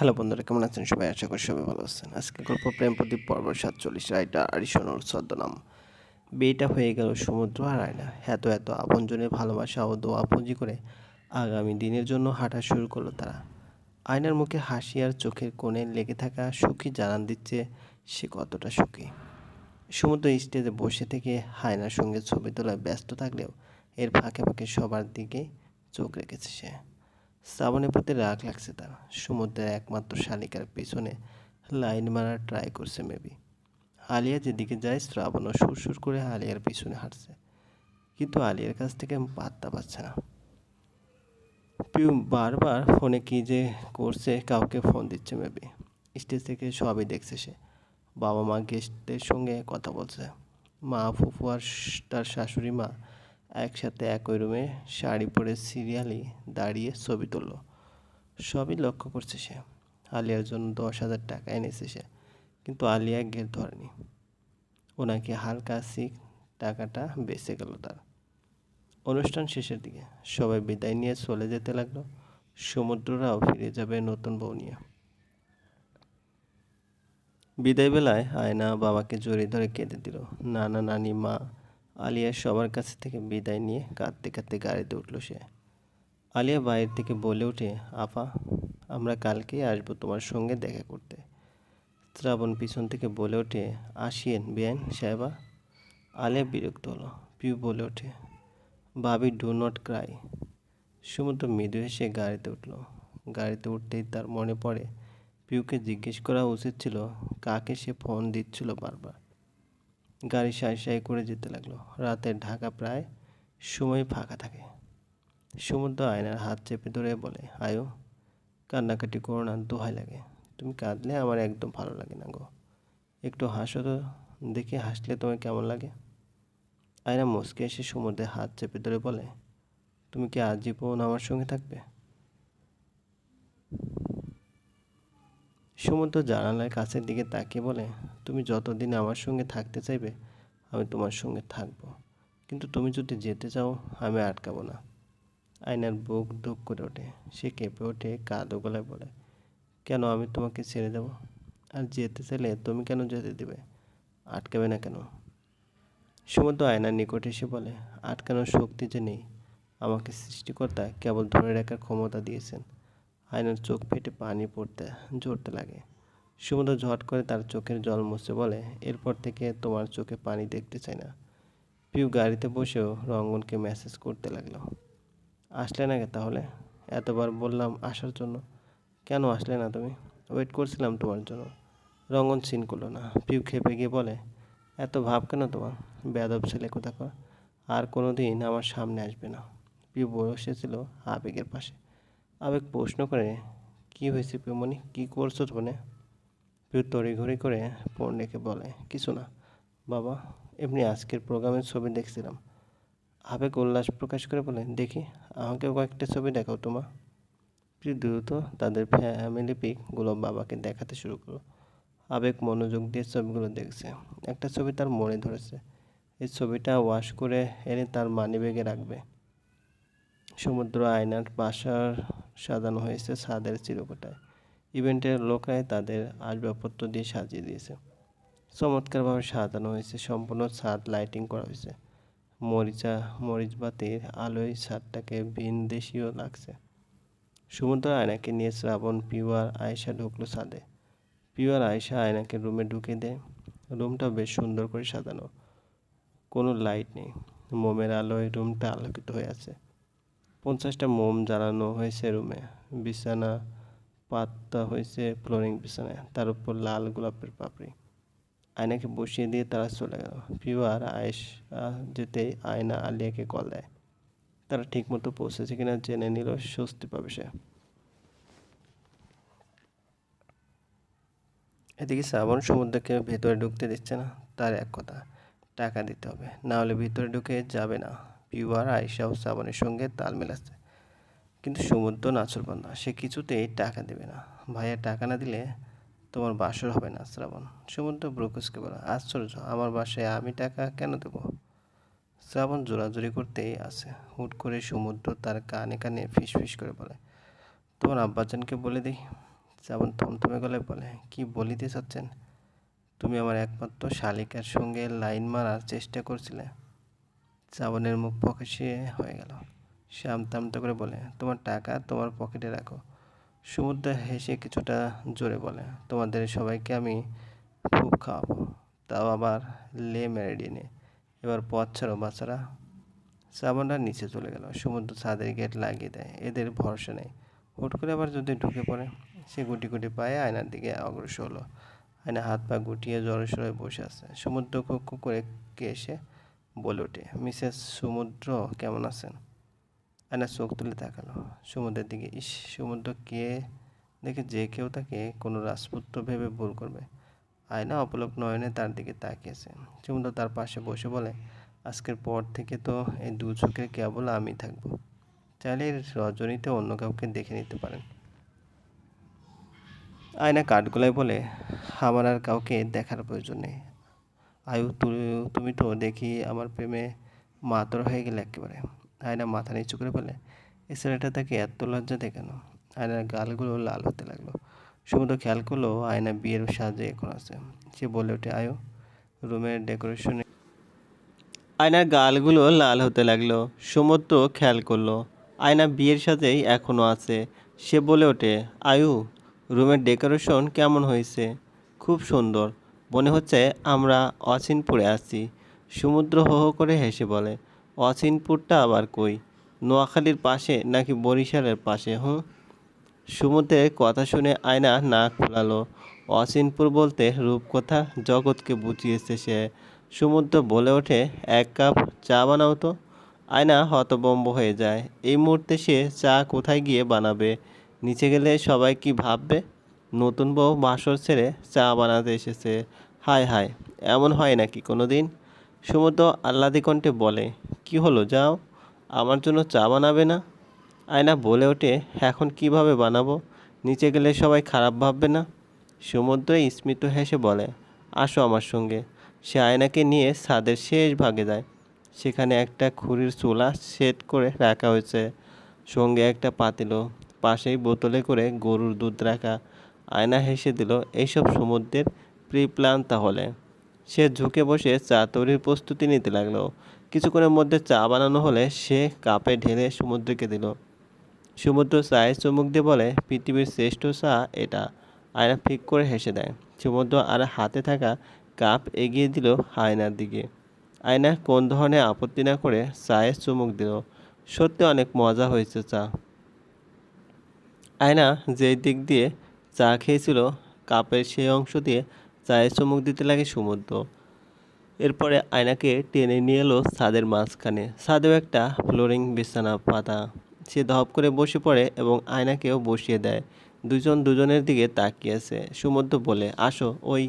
Hello বন্ধুরা, কেমন আছেন সবাই? আশা করি সবাই ভালো আছেন। আজকে গল্প প্রেম প্রদীপ পর্ব সাতচল্লিশ রাইটার আরিশনুর ছদ্মনাম। বিয়েটা হয়ে গেল সমুদ্র আর আয়না। এত এত আপনজনের ভালোবাসা ও দোয়া পুঁজি করে আগামী দিনের জন্য হাঁটা শুরু করল তারা। আয়নার মুখে হাসি আর চোখের কোণে লেগে থাকা সুখী জানান দিচ্ছে সে কতটা সুখী। সমুদ্র স্টেজে বসে থেকে হায়নার সঙ্গে ছবি তোলায় ব্যস্ত থাকলেও এর ফাঁকে ফাঁকে সবার দিকে চোখ রেখেছে সে। শ্রাবণের প্রতি রাগ লাগছে তার। সমুদ্রের একমাত্র শালিকার পিছনে লাইন মারার ট্রাই করছে মেবি আলিয়া যেদিকে যায় শ্রাবণও সুরসুর করে আলিয়ার পিছনে হাঁটছে। কিন্তু আলিয়ার কাছ থেকে পাত্তা পাচ্ছে না। পিউ বারবার ফোনে কী যে করছে, কাউকে ফোন দিচ্ছে মেবি স্টেজ থেকে সবই দেখছে সে। বাবা মা গেস্টদের সঙ্গে কথা বলছে। মা ফুফু আর তার শাশুড়ি মা একসাথে একই রুমে শাড়ি পরে সিরিয়ালি দাঁড়িয়ে ছবি তুললো। সবই লক্ষ্য করছে সে। আলিয়ার জন্য দশ হাজার টাকা এনেছে সে, কিন্তু আলিয়া গেট ধরেনি। ওনাকে হালকা সিক টাকাটা বেঁচে গেল তার। অনুষ্ঠান শেষের দিকে সবাই বিদায় নিয়ে চলে যেতে লাগল। সমুদ্ররাও ফিরে যাবে নতুন বউ নিয়ে। বিদায় বেলায় আয়না বাবাকে জড়িয়ে ধরে কেঁদে দিল। নানা নানি, মা আলিয়া সবার কাছ থেকে বিদায় নিয়ে কাঁদতে কাঁদতে গাড়িতে উঠল সে। আলিয়া বাইরে থেকে বলে ওঠে, আপা, আমরা কালকেই আসব তোমার সঙ্গে দেখা করতে। শ্রাবণ পিছন থেকে বলে ওঠে, আসিয়েন বেআইন সাহেবা। আলিয়া বিরক্ত হলো। পিউ বলে ওঠে বাবি ডু নট ক্রাই সমুদ্র মৃদু হেসে গাড়িতে উঠল। গাড়িতে উঠতেই তার মনে পড়ে, পিউকে জিজ্ঞেস করা উচিত ছিল, কাকে সে ফোন দিচ্ছিল বারবার? গাড়ি সাই সাই করে যেতে লাগল। রাতের ঢাকা প্রায় সময় ফাঁকা থাকে। সমুদ্র আয়নার হাত চেপে ধরে বলে, আয়ো, কান্নাকাটি করো না, দোহাই লাগে। তুমি কাঁদলে আমার একদম ভালো লাগে না গো। একটু হাসো তো, দেখে হাসলে তোমার কেমন লাগে? আয়না মুসকে এসে সমুদ্রে হাত চেপে ধরে বলে, তুমি কি আজীবন আমার সঙ্গে থাকবে? সমুদ্র জানালার কাছের দিকে তাকিয়ে বলে, তুমি যতদিন আমার সঙ্গে থাকতে চাইবে, আমি তোমার সঙ্গে থাকব। কিন্তু তুমি যদি যেতে চাও, আমি আটকাবো না। আয়নার বুক দুঃখ করে ওঠে। সে কেঁপে ওঠে, কাঁদো গলায় বলে, কেন আমি তোমাকে ছেড়ে দেব? আর যেতে চাইলে তুমি কেন যেতে দেবে? আটকাবে না কেন? সমুদ্র আয়নার নিকট এসে বলে, আটকানোর শক্তি যে নেই, আমাকে সৃষ্টিকর্তা কেবল ধরে রাখার ক্ষমতা দিয়েছেন। আয়নার চোখ ফেটে পানি পড়তে ঝরতে লাগে। সমুদ্র ঝট করে তার চোখের জল মুছে বলে, এরপর থেকে তোমার চোখে পানি দেখতে চাই না। পিউ গাড়িতে বসেও রঙ্গনকে মেসেজ করতে লাগল। আসলে না তাহলে? এতবার বললাম আসার জন্য। কেন আসলে না তুমি? ওয়েট করছিলাম তোমার জন্য। রঙ্গন সিন করল না। পিউ খেপে গিয়ে বলে, এত ভাব কেন তোমার? বেদব ছেলে কোথাকার? আর কোনো দিন আমার সামনে আসবে না। পিউ বসেছিল আবেগের পাশে। আবেগ প্রশ্ন করে, কি হয়েছে পিউমণি কি করছ ফোনে পিউ তড়িঘড়ি করে ফোন বলে, কিছু না, বাবা, এমনি আজকের প্রোগ্রামের ছবি দেখছিলাম। আবেগ উল্লাস প্রকাশ করে বলে, দেখি, আমাকেও কয়েকটা ছবি দেখাও তোমা প্রিয় দ্রুত তাদের ফ্যামিলি পিকগুলো বাবাকে দেখাতে শুরু করল। আবেগ মনোযোগ দিয়ে ছবিগুলো দেখছে। একটা ছবি তার মনে ধরেছে। এই ছবিটা ওয়াশ করে এনে তার মানি ব্যাগে রাখবে। সমুদ্র আয়নার বাসার সাজানো হয়েছে ছাদের চিরকোটায়। ইভেন্টের লোকরাই তাদের আসবাবপত্র দিয়ে সাজিয়ে দিয়েছে। চমৎকারভাবে সাজানো হয়েছে, সম্পূর্ণ ছাদ লাইটিং করা হয়েছে। মরিচা, মরিচ বাতির আলোয় ছাদটাকে ভিন দেশীয় লাগছে। সমুদ্র আয়নাকে নিয়ে শ্রাবণ পিওয়ার আয়সা ঢুকলো ছাদে। পিওয়ার আয়সা আয়নাকে রুমে ঢুকে দেয়। রুমটা বেশ সুন্দর করে সাজানো। কোনো লাইট নেই। মোমের আলোয় রুমটা আলোকিত হয়ে আছে। পঞ্চাশটা মোম জ্বালানো হয়েছে রুমে। বিছানা পাতা হয়েছে ফ্লোরিং বিছানায়। তার উপর লাল গোলাপের পাপড়ি। আয়নাকে বসিয়ে দিয়ে তারা চলে গেল। পিউ আর আয়েশা যেতেই আয়না আলিয়াকে কল দেয়। তারা ঠিকমতো পৌঁছেছে কিনা জেনে নিল, স্বস্তি পাবে সে। এদিকে শ্রাবণ সমুদ্রকে ভেতরে ঢুকতে দিচ্ছে না, তার এক কথা, টাকা দিতে হবে। না হলে ভিতরে ঢুকে যাবে না। পিউ আর আয়েশা ও শ্রাবণের সঙ্গে তাল মেলাচ্ছে। কিন্তু সমুদ্র নাচরবান্ধা সে কিছুতেই টাকা দেবে না। ভাইয়া, টাকা না দিলে তোমার বাসর হবে না, শ্রাবণ। সমুদ্র ব্রুকুসকে বলে, আশ্চর্য, আমার বাসায় আমি টাকা কেন দেবো? শ্রাবণ জোরাজুরি করতেই আছে হুট করে সমুদ্র তার কানে কানে ফিস ফিস করে বলে, তোমার আব্বাজানকে বলে দিই? শ্রাবণ থমথমে গলায় বলে, কি বলিতে চাচ্ছেন? তুমি আমার একমাত্র শালিকার সঙ্গে লাইন মারার চেষ্টা করছিলে। শ্রাবণের মুখ প্রকাশে হয়ে গেল। সে আমতা আমতা করে বলে, তোমার টাকা তোমার পকেটে রাখো। সমুদ্র হেসে কিছুটা জোরে বলে, তোমাদের সবাইকে আমি খুব খাওয়াবো। তাও আবার লে ম্যারিডিনে এবার পথ ছাড়ো বাচ্চারা। শ্রাবণরা নিচে চলে গেল। সমুদ্র ছাদের গেট লাগিয়ে দেয়। এদের ভরসা নেই। হুট করে আবার যদি ঢুকে পড়ে। সে গুটি গুটি পায়ে আয়নার দিকে অগ্রসর হলো। আয়না হাত পা গুটিয়ে জড়সড় বসে আছে। সমুদ্র খুব করে কে এসে বলে ওঠে। মিসেস সমুদ্র, কেমন আছেন? আয়না চোখ তুলে তাকালো। সমুদ্রের দিকে, ইস, সমুদ্র কে? দেখে যে কেউ তাকে কোনো রাজপুত্র ভেবে ভুল করবে। আয়না অপলক নয়নে তার দিকে তাকিয়েছে। সমুদ্র তার পাশে বসে বলে, আজকের পর থেকে তো এই দু চোখের কেবল আমি থাকব। চাইলে রজনীতে অন্য কাউকে দেখে নিতে পারেন। আয়না কাঠগোলায় বলে, আমার আর কাউকে দেখার প্রয়োজন নেই। আয়ু তুমি তো দেখি আমার প্রেমে মাতর হয়ে গেলে একেবারে। আয়না মাথা নিচু করে বলে এই ছেলেটা তাকে এত লজ্জা দেখান আয়নার গালগুলো লাল হতে লাগল। সমুদ্র খেয়াল করল আয়না বিয়ের সাজে এখন আছে। সে বলে ওঠে, আয়ু, রুমের ডেকোরেশনে আয়নার গালগুলো লাল হতে লাগল। সমুদ্র খেয়াল করল, আয়না বিয়ের সাথেই এখনও আছে। সে বলে ওঠে, আয়ু, রুমের ডেকোরেশন কেমন হয়েছে? খুব সুন্দর। মনে হচ্ছে আমরা অচিনপুরে আছি। সমুদ্র হো হো করে হেসে বলে অচিনপুরটা আবার কই? নোয়াখালীর পাশে নাকি বরিশালের পাশে, হুঁ? সমুদ্রের কথা শুনে আয়না নাক ফোলালো। অচিনপুর বলতে, রূপকথা জগৎকে বুঝিয়েছে সে। সমুদ্র বলে ওঠে, এক কাপ চা বানাও তো। আয়না হতবম্ব হয়ে যায়। এই মুহূর্তে সে চা কোথায় গিয়ে বানাবে? নিচে গেলে সবাই কি ভাববে? নতুন বউ বাসর ছেড়ে চা বানাতে এসেছে। হায় হায়, এমন হয় নাকি কোনো দিন সমুদ্র আহ্লাদি কণ্ঠে বলে, কি হলো, যাও। আমার জন্য চা বানাবে না? আয়না বলে ওঠে, এখন কীভাবে বানাবো? নিচে গেলে সবাই খারাপ ভাববে না? সমুদ্র স্মিত হেসে বলে, আসো আমার সঙ্গে। সে আয়নাকে নিয়ে ছাদের শেষ ভাগে যায়। সেখানে একটা খুরির চুলা সেট করে রাখা হয়েছে। সঙ্গে একটা পাতিলো, পাশেই বোতলে করে গরুর দুধ রাখা। আয়না হেসে দিল এইসব সমুদ্রের প্রি প্ল্যান তাহলে সে ঝুঁকে বসে চা তৈরির প্রস্তুতি নিতে লাগল। কিছুক্ষণের মধ্যে চা বানানো হলে সে কাপে ঢেলে সমুদ্রকে দিল। সমুদ্র চায়ে চুমুক দিয়ে বলে, পৃথিবীর শ্রেষ্ঠ চা এটা। আয়না ফিক করে হেসে দেয়। সমুদ্র আর হাতে থাকা কাপ এগিয়ে দিল আয়নার দিকে। আয়না কোন ধরনের আপত্তি না করে চায়ে চুমুক দিল। সত্যি অনেক মজা হয়েছে চা। আয়না যেই দিক দিয়ে চা খেয়েছিল কাপের সেই অংশ দিয়ে চায়ে চুমুক দিতে লাগে সমুদ্র এরপরে আয়নাকে টেনে নিয়ে এলো ছাদের মাঝখানে। ছাদেও একটা ফ্লোরিং বিছানা পাতা। সে ধপ করে বসে পড়ে এবং আয়নাকেও বসিয়ে দেয়। দুজন দুজনের দিকে তাকিয়ে আছে। সমুদ্র বলে, আসো, ওই,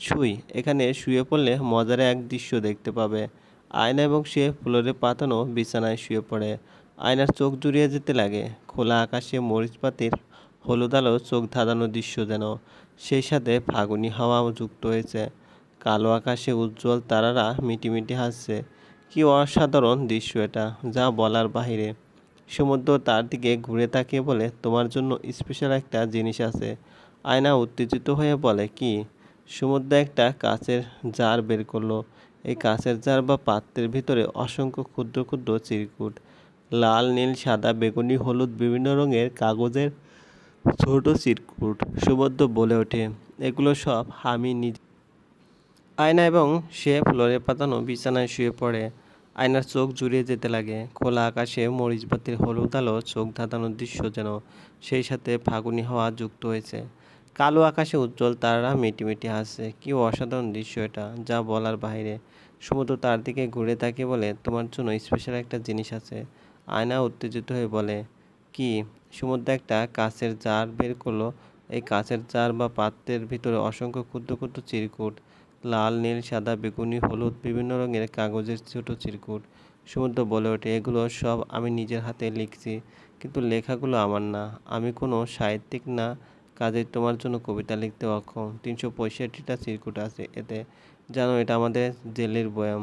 শুই। এখানে শুয়ে পড়লে মজার এক দৃশ্য দেখতে পাবে। আয়না এবং সে ফ্লোরে পাতানো বিছানায় শুয়ে পড়ে। আয়নার চোখ জুড়িয়ে যেতে লাগে। খোলা আকাশে মরিচপাতির হলুদ আলো চোখ ধাঁধানো দৃশ্য যেন। সেই সাথে ফাগুনি হাওয়াও যুক্ত হয়েছে। কালো আকাশে উজ্জ্বল তারারা মিটিমিটি হাসছে। কি অসাধারণ দৃশ্য এটা, যা বলার বাহিরে। সমুদ্র তার দিকে ঘুরে তাকিয়ে বলে, তোমার জন্য স্পেশাল একটা জিনিস আছে। আয়না উত্তেজিত হয়ে বলে, কি? সমুদ্র একটা কাচের জার বের করল। এই কাচের জার বা পাত্রের ভিতরে অসংখ্য ক্ষুদ্র ক্ষুদ্র চিরকুট। লাল, নীল, সাদা, বেগুনি, হলুদ, বিভিন্ন রঙের কাগজের ছোট চিরকুট, সুবদ্ধ বলে ওঠে। এগুলো সব আমি নিজে আয়না এবং সে ফ্লোরে পাতানো বিছানায় শুয়ে পড়ে। আয়নার চোখ জুড়িয়ে যেতে লাগে। খোলা আকাশে মরিচবাতির হলুদ আলো চোখ ধাঁধানোর দৃশ্য যেন সেই সাথে ফাগুনি হওয়া যুক্ত হয়েছে। কালো আকাশে উজ্জ্বল তারারা মিটিমিটি হাসছে। কি অসাধারণ দৃশ্য এটা, যা বলার বাইরে সমুদ্র তার দিকে ঘুরে তাকিয়ে বলে, তোমার জন্য স্পেশাল একটা জিনিস আছে। আয়না উত্তেজিত হয়ে বলে, কি? সমুদ্র একটা কাচের জার বের করল। এই কাচের জার বা পাত্রের ভিতরে অসংখ্য ক্ষুদ্র ক্ষুদ্র চিরকুট, লাল, নীল, সাদা, বেগুনি, হলুদ, বিভিন্ন রঙের কাগজের ছোট চিরকুট। সমুদ্র বলে ওঠে, এগুলো সব আমি নিজের হাতে লিখছি, কিন্তু লেখাগুলো আমার না। আমি কোনো সাহিত্যিক না, কাজে তোমার জন্য কবিতা লিখতে অক্ষম। তিনশো পঁয়ষট্টিটা চিরকুট আছে এতে। জানো, এটা আমাদের জেলির বয়াম।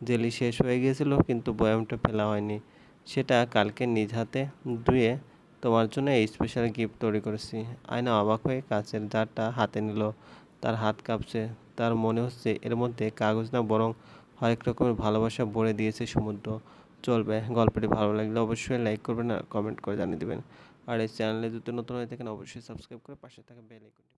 জেলি শেষ হয়ে গিয়েছিল, কিন্তু বয়ামটা ফেলা হয়নি। সেটা কালকে নিজ হাতে ধুয়ে তোমার জন্য এই স্পেশাল গিফট তৈরি করেছি। আয়না অবাক হয়ে কাচের জারটা হাতে নিল। তার হাত কাঁপছে। তার মনে হচ্ছে এর মধ্যে কাগজ না, বরং হরেক রকমের ভালোবাসা ভরে দিয়েছে সমুদ্র। চলবে, গল্পটি ভালো লাগলে অবশ্যই লাইক করবেন আর কমেন্ট করে জানিয়ে দেবেন। আর এই চ্যানেলে যদি নতুন হয়ে থাকেন, অবশ্যই সাবস্ক্রাইব করে পাশে থাকা বেল আইকনটি